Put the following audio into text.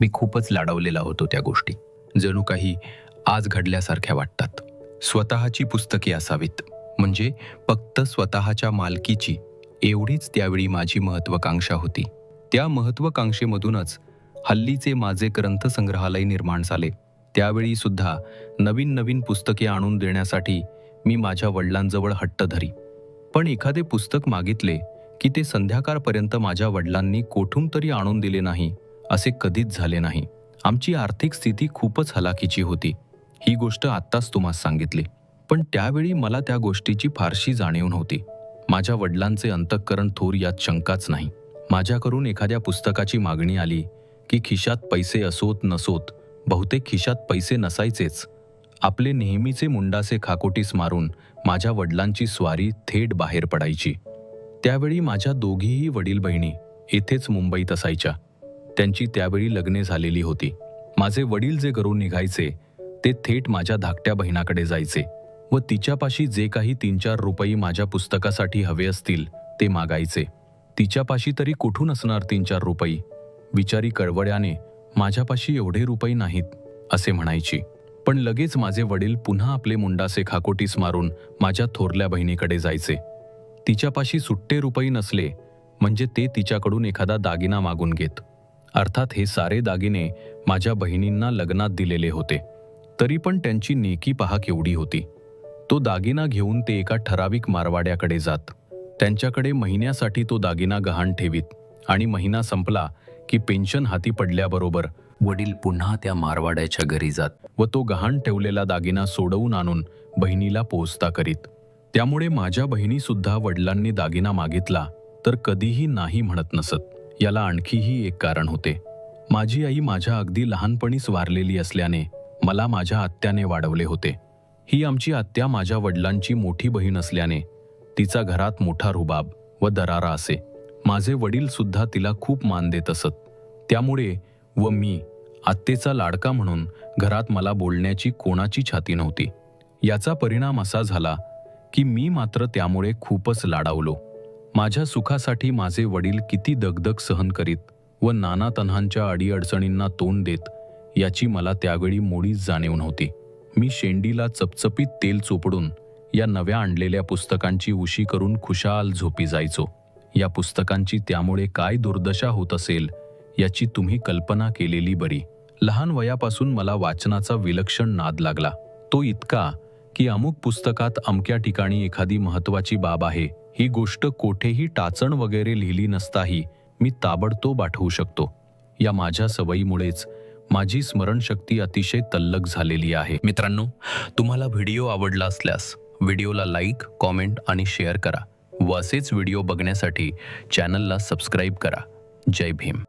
मी खूपच लाडवलेला होतो त्या गोष्टी. जणू काही आज घडल्यासारख्या वाटतात. स्वतःची पुस्तके असावीत. म्हणजे फक्त स्वतःच्या मालकीची एवढीच त्यावेळी माझी महत्वाकांक्षा होती. त्या महत्वाकांक्षेमधूनच हल्लीचे माझे ग्रंथसंग्रहालय निर्माण झाले. त्यावेळी सुद्धा नवीन नवीन पुस्तके आणून देण्यासाठी मी माझ्या वडिलांजवळ हट्ट धरी. पण एखादे पुस्तक मागितले की ते संध्याकाळपर्यंत माझ्या वडिलांनी कोठून तरी आणून दिले नाही. असे कधीच झाले नाही. आमची आर्थिक स्थिती खूपच हलाखीची होती. ही गोष्ट आत्ताच तुम्हाला सांगितली. पण त्यावेळी मला त्या गोष्टीची फारशी जाणीव नव्हती. माझ्या वडिलांचे अंतःकरण थोर यात शंकाच नाही. माझ्याकडून एखाद्या पुस्तकाची मागणी आली की खिशात पैसे असोत नसोत बहुतेक खिशात पैसे नसायचेच. आपले नेहमीचे मुंडासे खाकोटीस मारून माझ्या वडिलांची स्वारी थेट बाहेर पडायची. त्यावेळी माझ्या दोघीही वडील बहिणी येथेच मुंबईत असायच्या. त्यांची त्यावेळी लग्ने झालेली होती. माझे वडील जे घरून निघायचे ते थेट माझ्या धाकट्या बहिणाकडे जायचे व तिच्यापाशी जे काही तीन चार रुपये माझ्या पुस्तकासाठी हवे असतील ते मागायचे. तिच्यापाशी तरी कुठून असणार तीन चार रुपये? विचारी कळवड्याने माझ्यापाशी एवढे रुपये नाहीत असे म्हणायची. पण लगेच माझे वडील पुन्हा आपले मुंडासे खाकोटीस मारून माझ्या थोरल्या बहिणीकडे जायचे. तिच्यापाशी सुट्टे रुपये नसले म्हणजे ते तिच्याकडून एखादा दागिना मागून घेत. अर्थात हे सारे दागिने माझ्या बहिणींना लग्नात दिलेले होते. तरी पण त्यांची नेकी पहा केवढी होती. तो दागिना घेऊन ते एका ठराविक मारवाड्याकडे जात. त्यांच्याकडे महिन्यासाठी तो दागिना गहाण ठेवीत आणि महिना संपला की पेन्शन हाती पडल्याबरोबर वडील पुन्हा त्या मारवाड्याच्या घरी जात व तो गहाण ठेवलेला दागिना सोडवून आणून बहिणीला पोहोचता करीत. त्यामुळे माझ्या बहिणीसुद्धा वडिलांनी दागिना मागितला तर कधीही नाही म्हणत नसत. याला आणखीही एक कारण होते. माझी आई माझ्या अगदी लहानपणीच वारलेली असल्याने मला माझ्या आत्याने वाढवले होते. ही आमची आत्या माझ्या वडिलांची मोठी बहीण असल्याने तिचा घरात मोठा रुबाब व दरारा असे. माझे वडील सुद्धा तिला खूप मान देत असत. त्यामुळे व मी आत्तेचा लाडका म्हणून घरात मला बोलण्याची कोणाची छाती नव्हती. याचा परिणाम असा झाला की मी मात्र त्यामुळे खूपच लाडावलो. माझ्या सुखासाठी माझे वडील किती दगदग सहन करीत व नाना तन्हांच्या अडीअडचणींना तोंड देत याची मला त्यावेळी मोडीच जाणीव नव्हती. मी शेंडीला चपचपीत तेल चोपडून या नव्या आणलेल्या पुस्तकांची उशी करून खुशाल झोपी जायचो. या पुस्तकांची त्यामुळे काय दुर्दशा होत असेल याची तुम्ही कल्पना केलेली बरी. लहान वयापासून मला वाचनाचा विलक्षण नाद लागला. तो इतका की अमुक पुस्तकात अमक्या ठिकाणी एखादी महत्वाची बाब आहे ही गोष्ट कोठेही टाचण वगैरे लिहिली नसताही मी ताबडतोब आठवू शकतो. या माझ्या सवयीमुळेच माझी स्मरणशक्ती अतिशय तल्लक झालेली आहे. मित्रांनो तुम्हाला व्हिडिओ आवडला असल्यास व्हिडिओला लाईक कॉमेंट आणि शेअर करा व असेच व्हिडिओ बघण्यासाठी चॅनलला सबस्क्राईब करा. जय भीम.